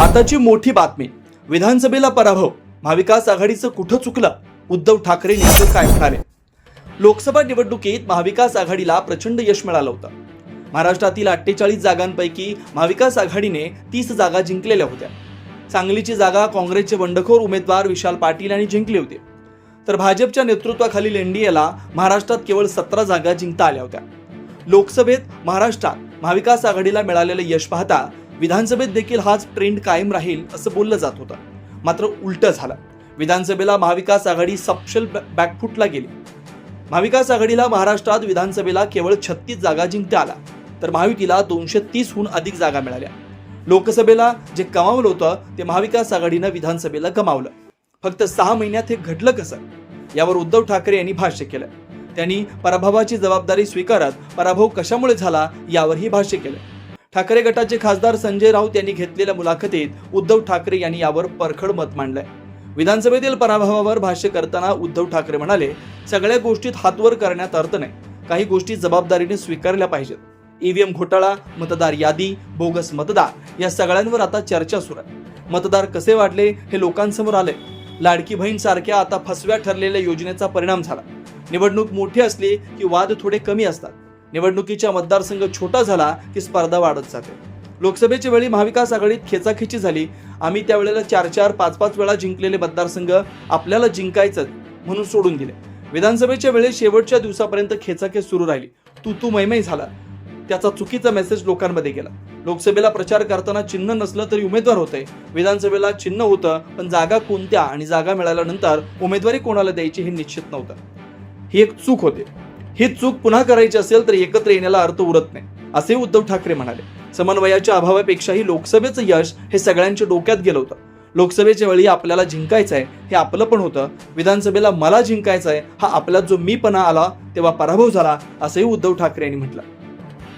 आताची मोठी बातमी. विधानसभेला पराभव. महाविकास आघाडीचं कुठं चुकलं? उद्धव ठाकरे नेमकं काय म्हणाले? लोकसभा निवडणुकीत महाविकास आघाडीला प्रचंड यश मिळालं होतं. महाराष्ट्रातील अठ्ठेचाळीस जागांपैकी महाविकास आघाडीने तीस जागा जिंकलेल्या होत्या. सांगलीची जागा काँग्रेसचे बंडखोर उमेदवार विशाल पाटील यांनी जिंकली होती. तर भाजपच्या नेतृत्वाखालील एनडीएला महाराष्ट्रात केवळ सतरा जागा जिंकता आल्या होत्या. लोकसभेत महाराष्ट्रात महाविकास आघाडीला मिळालेलं यश पाहता विधानसभेत देखील हाच ट्रेंड कायम राहील असं बोललं जात होतं. मात्र उलटं झालं. विधानसभेला महाविकास आघाडी सपशल बॅ- बॅकफुटला गेली. महाविकास आघाडीला महाराष्ट्रात विधानसभेला केवळ छत्तीस जागा जिंकता आला तर महायुतीला दोनशे तीसहून अधिक जागा मिळाल्या. लोकसभेला जे कमावलं होतं ते महाविकास आघाडीनं विधानसभेला गमावलं. फक्त सहा महिन्यात हे घडलं कसं? यावर उद्धव ठाकरे यांनी भाष्य केलं. त्यांनी पराभवाची जबाबदारी स्वीकारत पराभव कशामुळे झाला यावरही भाष्य केलं. ठाकरे गटाचे खासदार संजय राऊत यांनी घेतलेल्या मुलाखतीत उद्धव ठाकरे यांनी यावर परखड मत मांडलंय. विधानसभेतील पराभवावर भाष्य करताना उद्धव ठाकरे म्हणाले सगळ्या गोष्टीत हातवर करण्यात अर्थ नाही. काही गोष्टी जबाबदारीने स्वीकारल्या पाहिजेत. ईव्हीएम घोटाळा मतदार यादी बोगस मतदार या सगळ्यांवर आता चर्चा सुरू आहे. मतदार कसे वाढले हे लोकांसमोर आले लाडकी बहीण सारख्या आता फसव्या ठरलेल्या योजनेचा परिणाम झाला. निवडणूक मोठी असली की वाद थोडे कमी असतात. निवडणुकीचा मतदारसंघ छोटा झाला की स्पर्धा वाढत जाते. लोकसभेच्या वेळी महाविकास आघाडीत खेचाखेची झाली. आम्ही त्यावेळेला चार चार पाच पाच वेळा जिंकलेले मतदारसंघ आपल्याला जिंकायचं म्हणून सोडून दिले. विधानसभेच्या वेळी शेवटच्या दिवसापर्यंत खेचाखेच सुरू राहिली. तू तू मैमय झाला. त्याचा चुकीचा मेसेज लोकांमध्ये गेला. लोकसभेला प्रचार करताना चिन्ह नसलं तरी उमेदवार होते. विधानसभेला चिन्ह होतं पण जागा कोणत्या आणि जागा मिळाल्यानंतर उमेदवारी कोणाला द्यायची हे निश्चित नव्हतं. ही एक चूक होते. ही चूक पुन्हा करायची असेल तर एकत्र येण्याला अर्थ उरत नाही असे उद्धव ठाकरे म्हणाले. समन्वयाच्या अभावापेक्षाही लोकसभेचं यश हे सगळ्यांच्या डोक्यात गेलं होतं. लोकसभेच्या वेळी आपल्याला जिंकायचं आहे हे आपलं पण होतं विधानसभेला मला जिंकायचं आहे हा आपल्यात जो मीपणा आला तेव्हा पराभव झाला असंही उद्धव ठाकरे यांनी म्हटलं.